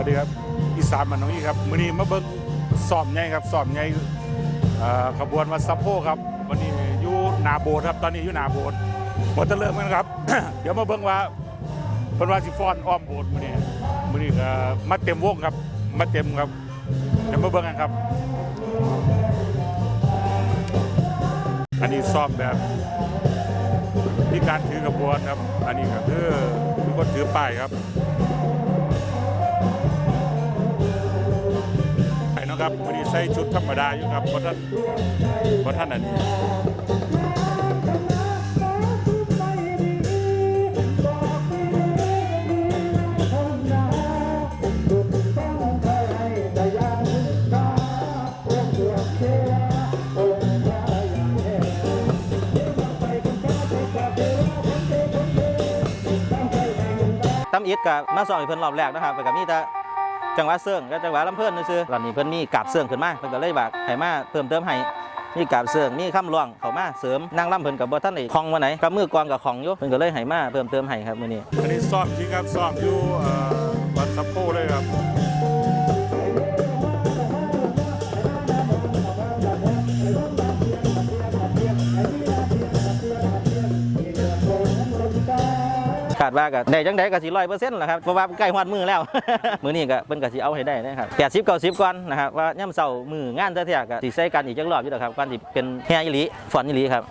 วัสดีครับอีสานมันน้องอีครับมื้อนี้มาเบิ่งซ้อมใหญ่ครับซ้อมใหญ่ขบวนวัดสะโพครับ วันนี้อยู่นาโบสครับตอนนี้อยู่นาโบสหมดจะเริ่มกันครับ เดี๋ยวมาเบิ่งว่าเพิ่นว่าสิฟ้อนอ้อมโบสมื้อนี้มื้อนี้ก็มาเต็มวงครับมาเต็มครับเดี๋ยวมาเบิ่งกันครับ อันนี้ซ้อมแบบมีการถือกระบวนครับ อันนี้ก็คือมีคนถือป้ายครับ ครับวันนี้ใส่ชุดธรรมดาอยู่ครับเพราะท่านเพราะท่านอันนี้ตำอิดกับมาสอนเพิ่นรอบแรกนะครับแต่ก็มีแต่ จังหวะเสื่องกับจังหวะลำเพิ่นซื่อๆตอนนี้เพิ่นมีกาบเสื่องขึ้นมาเพิ่นก็เลยบากให้มาเพิ่มเติมให้มีกาบเสื่องมีข้ามหลวงเข้ามาเสริมนั่งลำเพิ่นกับบ่ท่านได้คองมาไหนกับมือกลองกับของอยู่เพิ่นก็เลยให้มาเพิ่มเติมให้ครับมื้อนี้อันนี้ซ่อมจริงครับซ่อมอยู่วัดสัพโพเลยครับ ดว่าก็ได้จังไดก็สิ100%แหละครับเพราะว่าใกล้ฮอดมือแล้ว มือนี้ก็เพิ่นก็สิเอาให้ได้นะครับ80 90ก่อนนะครับว่าย่ำเสามืองานเทื่อๆก็สิใส่กันอีกจักรอบอยู่แล้วครับก่อนสิเป็นแฮ่อีหลีฟ้อนอีหลีครับ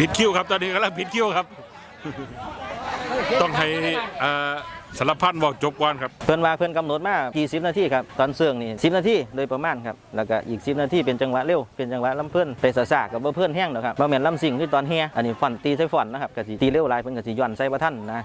ผิดคิวครับตอนนี้กำลังผิดคิวครับ ต้องให้เอ่อสารพันบอกจบก่อนครับ เพื่อนว่าเพื่อนกำหนดมากี่สิบนาทีครับตอนเสื่องนี่สินาทีโดยประมาณครับแล้วก็อีก10นาทีเป็นจังหวะเร็วเป็นจังหวะลำเพื่อนไปสาๆกับบ่เพื่อนแห้งหรอกครับบ่แม่นลำสิ่งที่ตอนเฮียอันนี้ฟอนตีใส่ฟอนนะครับกะสิตีเร็วหลายเพิ่นกะสิย้อนใส่บ่ทันนะ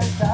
Thank you.